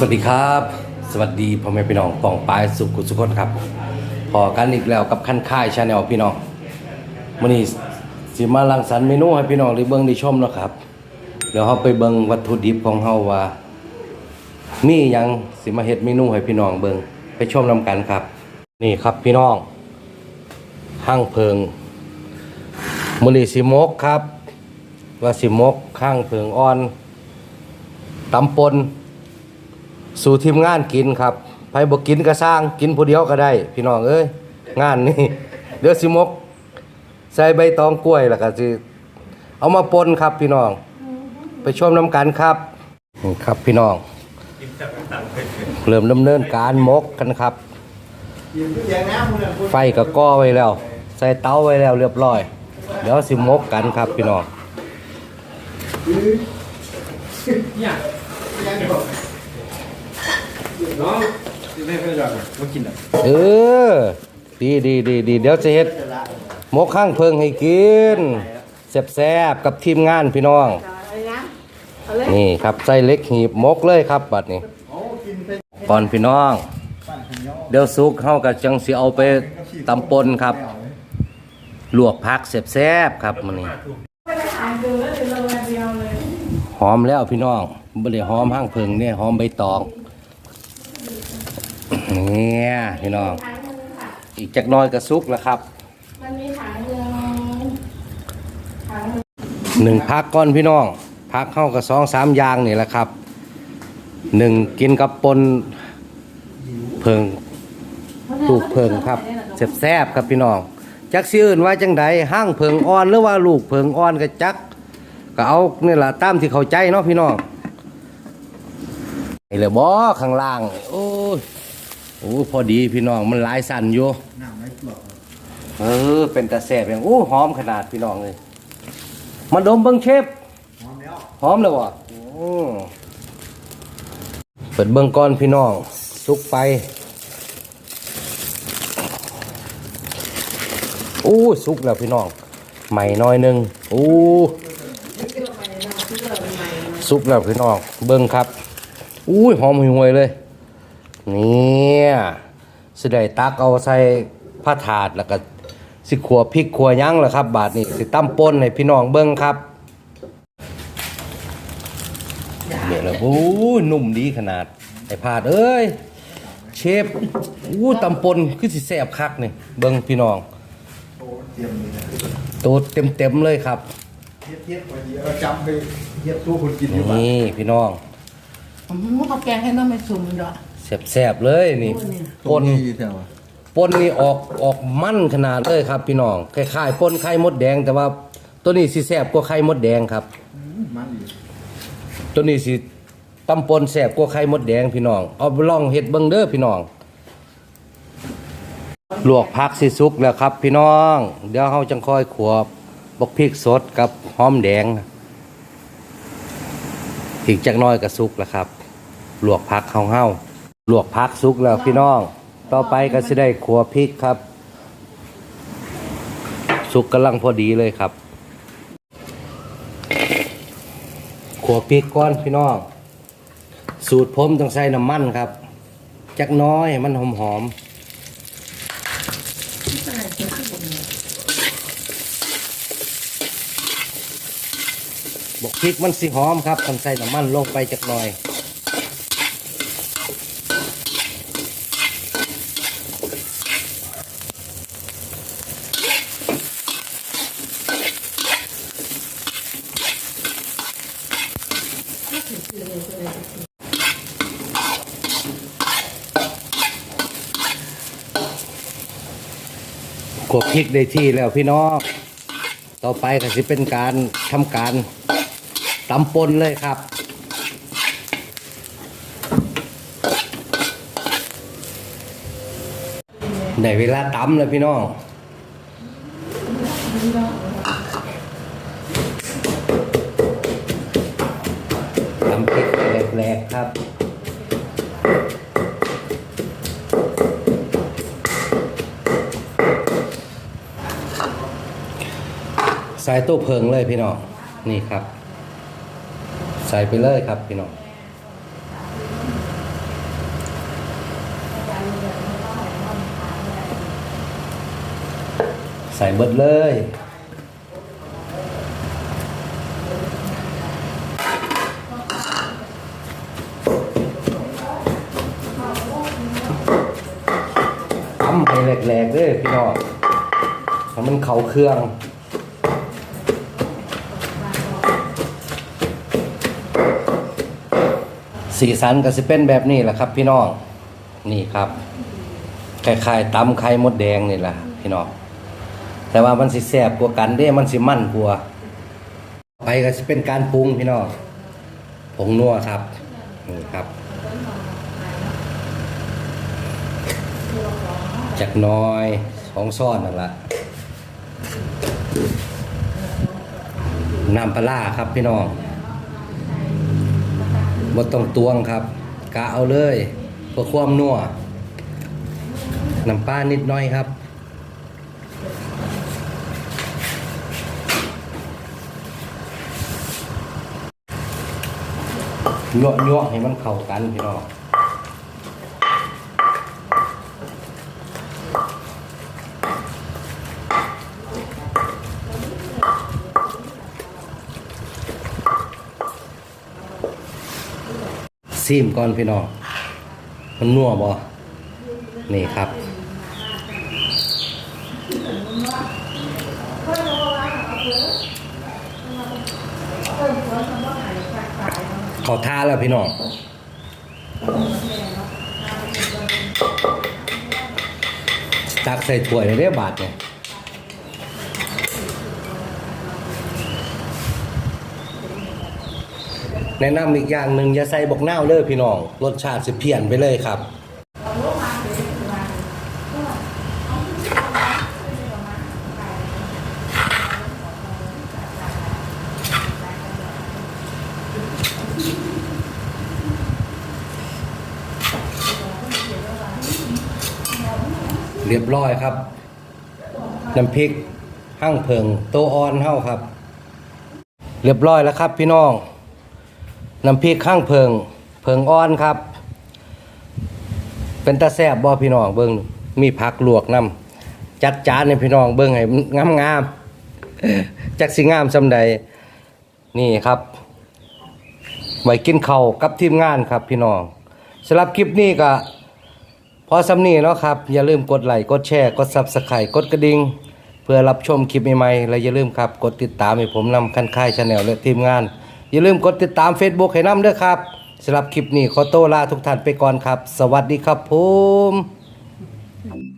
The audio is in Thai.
สวัสดีครับ สวัสดีพ่อแม่พี่น้องป่องปลายสุขุสุขนครับพอกันอีกแล้วกับขั้นค่ายชาแนลพี่น้องมื้อนี้สิมาลังสรรเมนูให้พี่น้องได้เบิ่งได้ชมนะครับเดี๋ยวเฮาไปเบิ่งวัตถุดิบของเฮาว่ามีหยังสิมาเฮ็ดเมนูให้พี่น้องเบิ่งไปชมนํกันครับ นี่ครับพี่น้องห้างเพิงมื้อนี้สิมกครับ ว่าสิมกข้างเพิงอ่อนตำปน สู่ทีมงานกินครับไผบ่กินก็สร้างกินผู้เดียวก็ได้ พี่น้องเอ้ยงานนี่เดี๋ยวสิมก ใส่ใบตองกล้วยแล้วก็สิเอามาปนครับพี่น้อง ไปชมน้ำกันครับครับพี่น้อง เริ่มดำเนินการมกกันครับ ไฟก็ก่อไว้แล้ว ใส่เตาไว้แล้วเรียบร้อย เดี๋ยวสิมกกันครับพี่น้อง น้องไม่เคยหรอกมากินอะเออ ดีดีดีดีเดี๋ยวจะเฮ็ดหมกข้างเพิงให้กินแซ่บๆกับทีมงานพี่น้องอะไรนะเอาเลยนี่ครับใส่เล็กหีบหมกเลยครับบัดนี้ก่อนพี่น้อง เดี๋ยวสุกเฮาก็จังสิเอาไปตำปนครับ ลวกผักแซ่บๆครับมื้อนี้ไม่ได้อ่านดูแล้วเดี๋ยวเราวันเดียวเลยหอมแล้วพี่น้องบ่ได้หอมห้างเพิงเนี่ยหอมใบตอง เนี่ยพี่น้อง ถังนึงค่ะ อีกจักหน้อยก็สุกแล้วครับ มันมีถังนึงถังนึงหนึ่งพักก้อนพี่น้องพักเข้ากับสองสามอย่างนี่แหละครับหนึ่งกินกับปนเพิงลูกเพิงครับแซ่บๆครับพี่น้องจักสิอื่นว่าจังใดห้างเพิงอ่อนหรือว่าลูกเพิงอ่อนก็จักก็เอานี่แหละตามที่เข้าใจเนาะพี่น้องไอ้เลยบ่ข้างล่าง โอ้ย โอ้พอดีพี่น้องมันหลายสั่นอยู่น้ำไม่กลัวเออ เป็นตาแซ่บอย่างโอ้หอมขนาดพี่น้องเลยมาดมเบิ้งเชฟพร้อมแล้วหอมเลยวะเปิดเบิ้งก้อนพี่น้องสุกไปโอ้สุกแล้วพี่น้องใหม่น้อยหนึงโอ้สุกแล้วพี่น้องเบิ้งครับอุ้ยหอมห่วยเลย เนี่ยสิได้ตักเอาใส่ผ้าถาดแล้วก็สิขัวพริกขัวหยั้งแหละครับ บาทนี้สิตั้มป่นให้พี่น้องเบิ้งครับเนี่ยแหละโอ้ยนุ่มดีขนาดไอ้พาดเอ้ยเชฟอู้ตำปนคือสิแซ่บคักนี่เบิ้งพี่น้องโตเตรียมเลยนะตัวเต็มๆเลยครับเทียบเทียบพอดีเราจำไปเทียบตัวคนกินอยู่บ้านนี่พี่น้องอืมเขาแกงให้น้ำไม่สุ่มดอก แซ่บๆเลยนี่ปนนี่แถวปนนี่ออกออกมันขนาดเลยครับพี่น้องคล้ายๆปนไข่มดแดง แต่ว่าตัวนี้สิแซ่บกว่าไข่มดแดงครับ มันดีตัวนี้สิตำปนแซ่บกว่าไข่มดแดงพี่น้องเอาไปลองเฮ็ดเบิ่งเด้อพี่น้องลวกผักสิสุกแล้วครับ พี่น้อง เดี๋ยวเฮาจังค่อยขวบบกพริกสดกับหอมแดงอีกจักหน้อยก็สุกแล้วครับลวกผักเฮาเฮา ลวกผักสุกแล้วพี่น้อง ต่อไปก็สิได้ขัวพริกครับ สุกกำลังพอดีเลยครับ ขัวพริกก้อนพี่น้อง สูตรผมต้องใส่น้ำมันครับ จักน้อยมันหอมหอมบอกพริกมันสิหอมครับต้องใส่น้ำมันลงไปจักหน่อย กดพริกได้ที่แล้วพี่น้องต่อไปก็สิเป็นการทำการตำปนเลยครับ ได้เวลาตำแล้วพี่น้องตำพริกแหลกๆครับ ใส่ตู้เพิงเลยพี่น้องนี่ครับ ใส่ไปเลยครับพี่น้องใส่เบิดเลยทำให้แหลกๆเด้อพี่น้องมันเข้าเครื่อง สีสันก็สิเป็นแบบนี้แหละครับ พี่น้องนี่ครับคล้ายๆตำไข่มดแดงนี่แหละพี่น้องแต่ว่ามันสิแซ่บกว่ากันเด้ มันสิมั่นกว่าไปก็สิเป็นการปรุงพี่น้องผงนัวครับนี่ครับ จากน้อยสองซ่อนนั่นละน้ำปลาครับพี่น้อง บ่ต้องตวงครับ กะเอาเลยเพื่อความนัวน้ำปลานิดหน้อยครับ ยั่วยั่วให้มันเข้ากันพี่น้อง ซีมก่อนพี่น้องมันนัวบ่นี่ครับขอท่าแล้วพี่น้องตักใส่ถ้วยเลยเรียบาทเนี่ย แนะนำอีกอย่างหนึ่งอย่าใส่บกนาวเลยพี่น้อง รสชาติสิเพี้ยนไปเลยครับ เรียบร้อยครับ น้ำพริกหั่งเพิงโตอ่อนเฮาครับ เรียบร้อยแล้วครับพี่น้อง น้ำพริกข้างเพิง เพิงอ่อนครับ เป็นตาแซบบ่พี่น้องเบิ้งมีผักลวกน้ำจัดจานให้พี่น้องเบิ้งให้งามงามๆจักสิงามซำใดนี่ครับไว้กินเข้ากับทีมงานครับพี่น้องสำหรับคลิปนี้ก็พอสำนีเนาะครับ อย่าลืมกดไลค์กดแชร์กด Subscribe กดกระดิ่งเพื่อรับชมคลิปใหม่ๆและอย่าลืมครับ กดติดตามให้ผมนำคันค่ายชาแนลและทีมงาน อย่าลืมกดติดตาม Facebook ให้นำด้วยครับสำหรับคลิปนี้ขอโตวลาทุกท่านไปก่อนครับ สวัสดีครับผม